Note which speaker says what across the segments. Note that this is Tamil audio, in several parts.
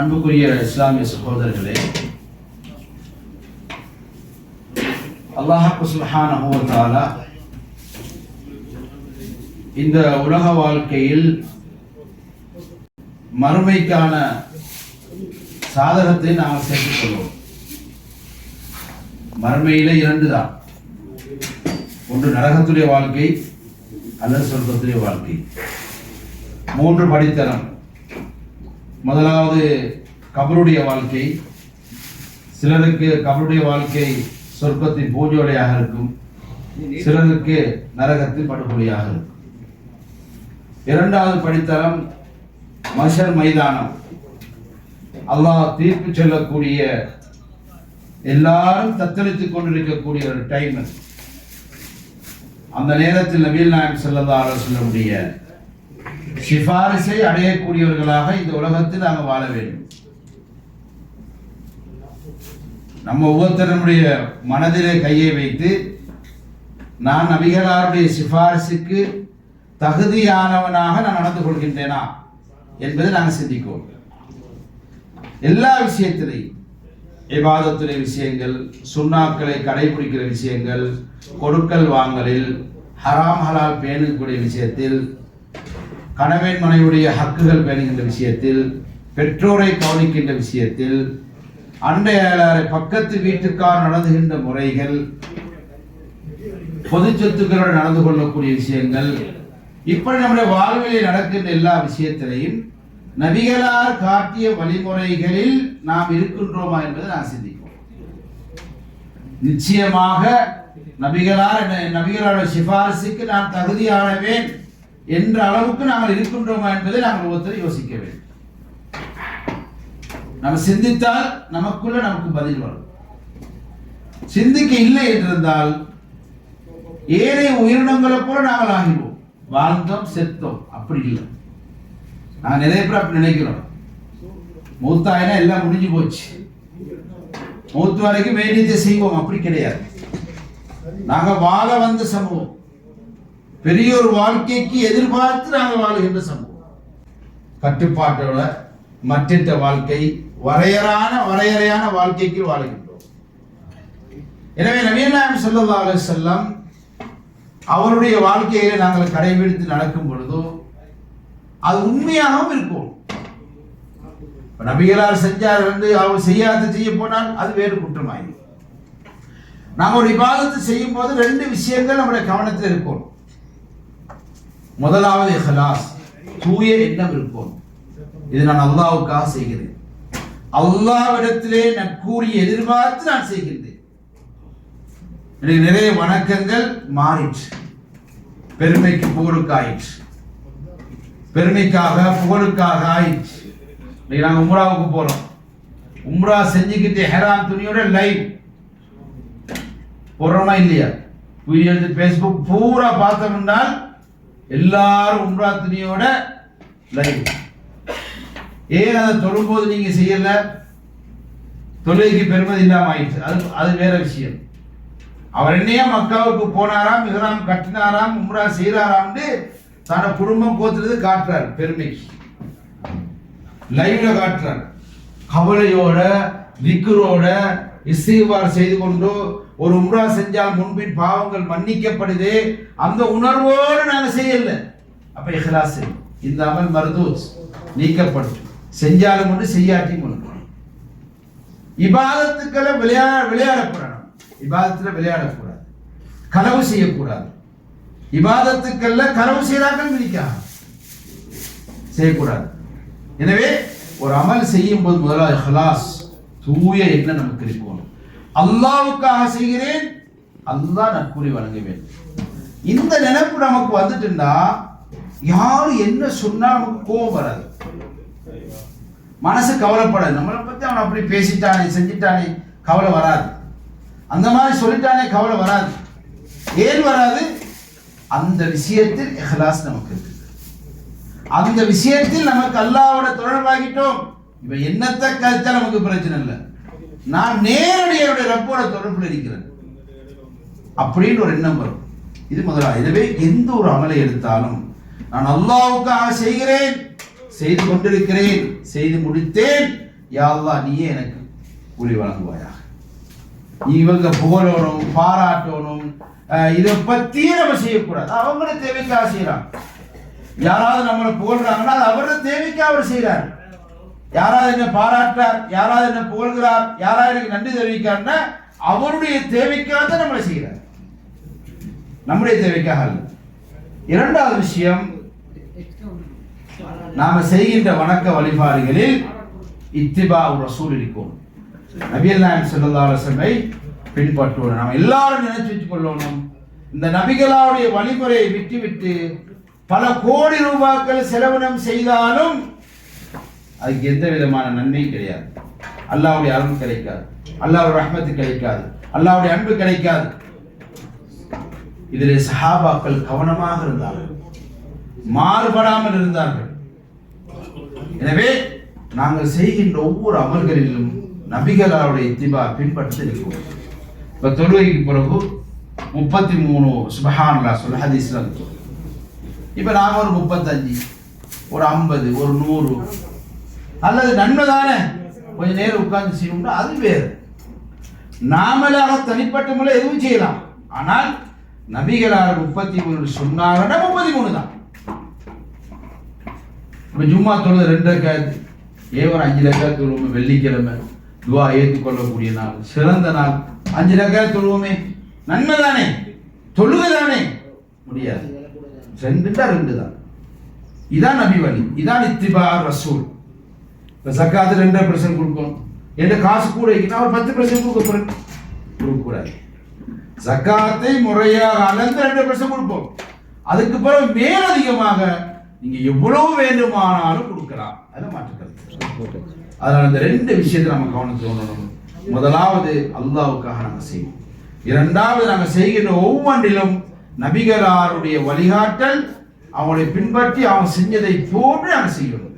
Speaker 1: அன்புக்குரிய இஸ்லாமிய சகோதரர்களே அல்லாஹு சுப்ஹானஹு இந்த உலக வாழ்க்கையில் மறுமைக்கான சாதகத்தை நாம் சேர்த்துக் கொள்வோம். மறுமையில இரண்டு தான். ஒன்று நரகத்துடைய வாழ்க்கை அல்லது சொர்க்கத்துடைய வாழ்க்கை. மூன்று படித்தரம். முதலாவது கபருடைய வாழ்க்கை. சிலருக்கு கபருடைய வாழ்க்கை சொர்க்கத்தின் பூஜோலையாக இருக்கும். சிலருக்கு நரகத்தின் படுகொலையாக இருக்கும். இரண்டாவது படித்தரம் மஷர் மைதானம். அல்லாஹ் தீர்ப்பு சொல்லக்கூடிய எல்லாரும் தத்தளித்துக் கொண்டிருக்கக்கூடிய ஒரு டைம் அந்த நேரத்தில் நபீல் நாயம் செல்லல்லா சொல்லக்கூடிய சிபாரிசை அடையக்கூடியவர்களாக இந்த உலகத்தில் நாங்கள் வாழ வேண்டும். நம்ம ஒவ்வொருத்தருடைய மனதிலே கையை வைத்து நான் நபிகளாருடைய சிபாரிசுக்கு தகுதியானவனாக நான் நடந்து கொள்கின்றேனா என்பதை நாங்கள் சிந்திக்குவோம் எல்லா விஷயத்திலையும் விவாதத்துறை விஷயங்கள் சுண்ணாக்களை கடைபிடிக்கிற விஷயங்கள் கொடுக்கல் வாங்கலில் ஹராம் ஹலால் பேணக்கூடிய விஷயத்தில் கணவன் மனைவியுடைய ஹக்குகள் பேணுகின்ற விஷயத்தில் பெற்றோரை கவனிக்கின்ற விஷயத்தில் அண்டையாளரை பக்கத்து வீட்டுக்கார் நடந்துகின்ற முறைகள் பொது சொத்துக்களோடு நடந்து கொள்ளக்கூடிய விஷயங்கள் இப்படி நம்முடைய வாழ்விலே நடக்கின்ற எல்லா விஷயத்திலையும் நபிகளார் காட்டிய வழிமுறைகளில் நாம் இருக்கின்றோமா என்பதை நான் சிந்திப்போம். நிச்சயமாக நபிகளார் என்ன- நபிகளாரோட சிபாரிசுக்கு நான் தகுதியானவேன். என்ற அளவுக்கு நாங்கள் இருக்கின்றோமா என்பதை நாங்கள் ஒருத்தர் யோசிக்க வேண்டும். நம்ம சிந்தித்தால் நமக்குள்ள நமக்கு பதில் வரும். சிந்திக்க இல்லை என்றிருந்தால் ஏனைய உயிரினங்களை போல நாங்கள் ஆகிவோம் வாழ்ந்தோம் செத்தோம். அப்படி இல்லை. நாங்கள் நிறைய பேர் அப்படி நினைக்கிறோம். மூத்தாயினா எல்லாம் முடிஞ்சு போச்சு. மூத்து வரைக்கும் வேண்டியதை செய்வோம். அப்படி கிடையாது. நாங்க வாழ வந்த சமூகம். பெரிய ஒரு வாழ்க்கைக்கு எதிர்பார்த்து நாங்கள் வாழ்கின்ற சமூகம் கட்டுப்பாட்டோட மற்றிட்ட வாழ்க்கை வரையறான வரையறையான வாழ்க்கைக்கு வாழுகின்றோம். எனவே நவீனாயம் ஸல்லல்லாஹு செல்லம் அவருடைய வாழ்க்கையில நாங்கள் கடைபிடித்து நடக்கும் பொழுதோ அது உண்மையாகவும் இருக்கும். நபிகளார் செஞ்சார் வந்து அவர் செய்யாத செய்ய போனால் அது வேறு குற்றமாயிடும் நாம் ஒரு விவாதத்தை செய்யும் போது ரெண்டு விஷயங்கள் நம்முடைய கவனத்தில் இருக்கும். முதலாவது இஹ்லாஸ் தூய எண்ணம் இருக்கும். இது நான் அல்லாவுக்காக செய்கிறேன். அல்லாவிடத்திலே நான் கூறிய எதிர்பார்த்து நான் செய்கின்றேன். எனக்கு நிறைய வணக்கங்கள் மாறிற்று. பெருமைக்கு புகழுக்கு ஆயிற்று. பெருமைக்காக புகழுக்காக ஆயிடுச்சு இன்னைக்கு நாங்கள் உம்ராவுக்கு போறோம். உம்ரா செஞ்சுக்கிட்டு ஹெரான் துணியோட லைவ் போடுறோமா இல்லையா? எடுத்து ஃபேஸ்புக் பூரா பார்த்தோம்னால் எல்லாரும் உம்ரா துணியோட லைவ் ஏன் அதை தொழும்போது நீங்க செய்யல? தொழுகைக்கு பெருமதி இல்லாம ஆயிடுச்சு. அது அது வேற விஷயம். அவர் என்னையா மக்காவுக்கு போனாராம் மிகராம் கட்டினாராம் உம்ரா செய்யறாராம்னு தன்னோட குடும்பம் கோத்துறது காட்டுறார் பெருமைக்கு. லைவ்ல காட்டுறார். கவலையோட விக்குரோட இசைவார் செய்து கொண்டு ஒரு உம்ரா செஞ்சால் முன்பின் பாவங்கள் மன்னிக்கப்படுது. அந்த உணர்வோடு நாங்கள் செய்யல. அப்ப இஹ்லாஸ் இந்த அமல் மருதூஸ் நீக்கப்பட்டு செஞ்சாலும் ஒன்று செய்யாட்டியும் ஒன்று. இபாதத்துக்களை விளையாட விளையாடப்படணும் இபாதத்தில் விளையாடக்கூடாது. களவு செய்யக்கூடாது. இபாதத்துக்கள்ல களவு செய்தார்கள் விதிக்காக செய்யக்கூடாது. எனவே ஒரு அமல் செய்யும் போது முதலாவது ஹலாஸ் தூய எண்ணம் நமக்கு இருக்கணும். அல்லாவுக்காக செய்கிறேன் அல்லா நற்கூறி வழங்குவேன் இந்த நினைப்பு நமக்கு வந்துட்டுன்னா யாரு என்ன சொன்னா நமக்கு கோபம் வராது. மனசு கவலைப்படாது. நம்மளை பத்தி அவன் அப்படி பேசிட்டானே செஞ்சிட்டானே கவலை வராது. அந்த மாதிரி சொல்லிட்டானே கவலை வராது. ஏன் வராது? அந்த விஷயத்தில் எஹ்லாஸ் நமக்கு இருக்குது. அந்த விஷயத்தில் நமக்கு அல்லாவோட தொடர்பாகிட்டோம். இப்ப என்னத்தை கழிச்சா நமக்கு பிரச்சனை இல்லை. நான் நேரடியாக ரப்போட தொடர்பில் இருக்கிறேன். அப்படின்னு ஒரு எண்ணம் வரும். இது முதலாக எனவே எந்த ஒரு அமலை எடுத்தாலும் நான் அல்லாவுக்காக செய்கிறேன் செய்து கொண்டிருக்கிறேன் செய்து முடித்தேன். யா நீயே எனக்கு கூலி வழங்குவாயாக. இவங்க புகழணும் பாராட்டணும் இதை பத்தியே நம்ம செய்யக்கூடாது. அவங்கள தேவைக்காக செய்யறான் யாராவது நம்மளை புகழ்றாங்கன்னா அது அவரோட தேவைக்காக அவர் செய்யறாரு யாராவது என்ன பாராட்டார் யாராவது என்ன புகழ்கிறார் யாராவது எனக்கு நன்றி தெரிவிக்கார்னா அவருடைய தேவைக்காக தான் நம்மளை செய்கிறார். நம்முடைய தேவைக்காக அல்ல. இரண்டாவது விஷயம் நாம செய்கின்ற வணக்க வழிபாடுகளில் இத்திபா ரசூல் இருக்கும். நபியல் நாயம் ஸல்லல்லாஹு பின்பற்றுவோம். நாம் எல்லாரும் நினைச்சு வச்சுக் கொள்ளணும். இந்த நபிகளாவுடைய வழிமுறையை விட்டுவிட்டு பல கோடி ரூபாய்கள் செலவினம் செய்தாலும் அதுக்கு எந்த விதமான நன்மையும் கிடையாது. அல்லாஹ்வுடைய அருள் கிடைக்காது. அல்லாவுடைய ரஹ்மத்து கிடைக்காது. அல்லாவுடைய அன்பு கிடைக்காது. இதிலே சஹாபாக்கள் கவனமாக இருந்தார்கள். மாறுபடாமல் இருந்தார்கள். எனவே நாங்கள் செய்கின்ற ஒவ்வொரு அமல்களிலும் நபிகளாருடைய இத்திபா பின்பற்றி இருக்கிறோம் இப்போ தொழுகைக்கு பிறகு முப்பத்தி மூணு சுபஹான்லா சொல்ல ஹதீஸ்ல இருக்கு. இப்போ நாங்கள் ஒரு முப்பத்தஞ்சு ஒரு ஐம்பது ஒரு நூறு அல்லது நன்மை தானே கொஞ்ச நேரம் உட்கார்ந்து செய்யணும்னா அது வேறு. நாமளாக தனிப்பட்ட முறை எதுவும் செய்யலாம். ஆனால் நபிகளார் முப்பத்தி மூணு சொன்னாங்கன்னா முப்பத்தி மூணு தான். இப்போ ஜும்மா தொழுது ரெண்டு ரக்காத்து. ஏன் ஒரு அஞ்சு ரக்காத்து தொழுவோமே வெள்ளிக்கிழமை. துவா ஏற்றுக்கொள்ளக்கூடிய நாள். சிறந்த நாள். அஞ்சு ரக்காத்து தொழுவோமே. நன்மை தானே தொழுகை தானே முடியாது. ரெண்டு தான் ரெண்டு தான் இதான் நபி வழி இதான் இத்திபா ரசூல். இப்போ சக்காத்து ரெண்டரை பர்சன்ட் கொடுக்கணும். என்கிட்ட காசு கூட வைக்கணும் அவர் பத்து பர்சன்ட் கொடுக்க போறேன். கொடுக்கக்கூடாது. சக்காத்தை முறையாக அளந்து ரெண்டு பர்சன்ட் கொடுப்போம். அதுக்கு பிறகு மேலதிகமாக நீங்க எவ்வளவு வேண்டுமானாலும் கொடுக்கலாம். அது மாற்றுக்கிறது அதனால் இந்த ரெண்டு விஷயத்தை நம்ம கவனம் சொல்லணும் முதலாவது அல்லாவுக்காக நாங்கள் செய்வோம். இரண்டாவது நாங்கள் செய்கின்ற ஒவ்வொன்றிலும் நபிகராருடைய வழிகாட்டல் அவங்களை பின்பற்றி அவன் செஞ்சதை போன்று நாங்கள் செய்யணும்.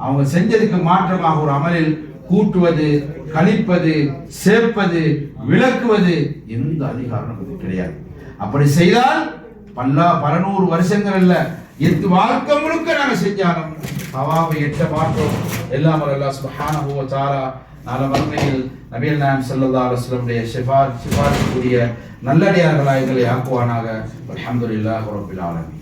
Speaker 1: அவங்க செஞ்சதுக்கு மாற்றமாக ஒரு அமலில் கூட்டுவது கழிப்பது சேர்ப்பது விளக்குவது எந்த அதிகாரம் நமக்கு கிடையாது. அப்படி செய்தால் பல்லா பலநூறு வருஷங்கள் அல்ல எத்து வாழ்க்கை முழுக்க நாங்க செஞ்சாலும் பவாவை எட்ட மாற்றோம் எல்லாம் அல்லாஹ் சுப்ஹானஹு தாரா தஆலா நாளை மறுமையில் நபிகள் நாயம் ஸல்லல்லாஹு அலுவலமுடைய வஸல்லம் சிபார் சிபாரிக்கூடிய நல்லடியார்களாக எங்களை ஆக்குவானாக. அல்ஹம்துலில்லாஹி ரப்பில் ஆலமி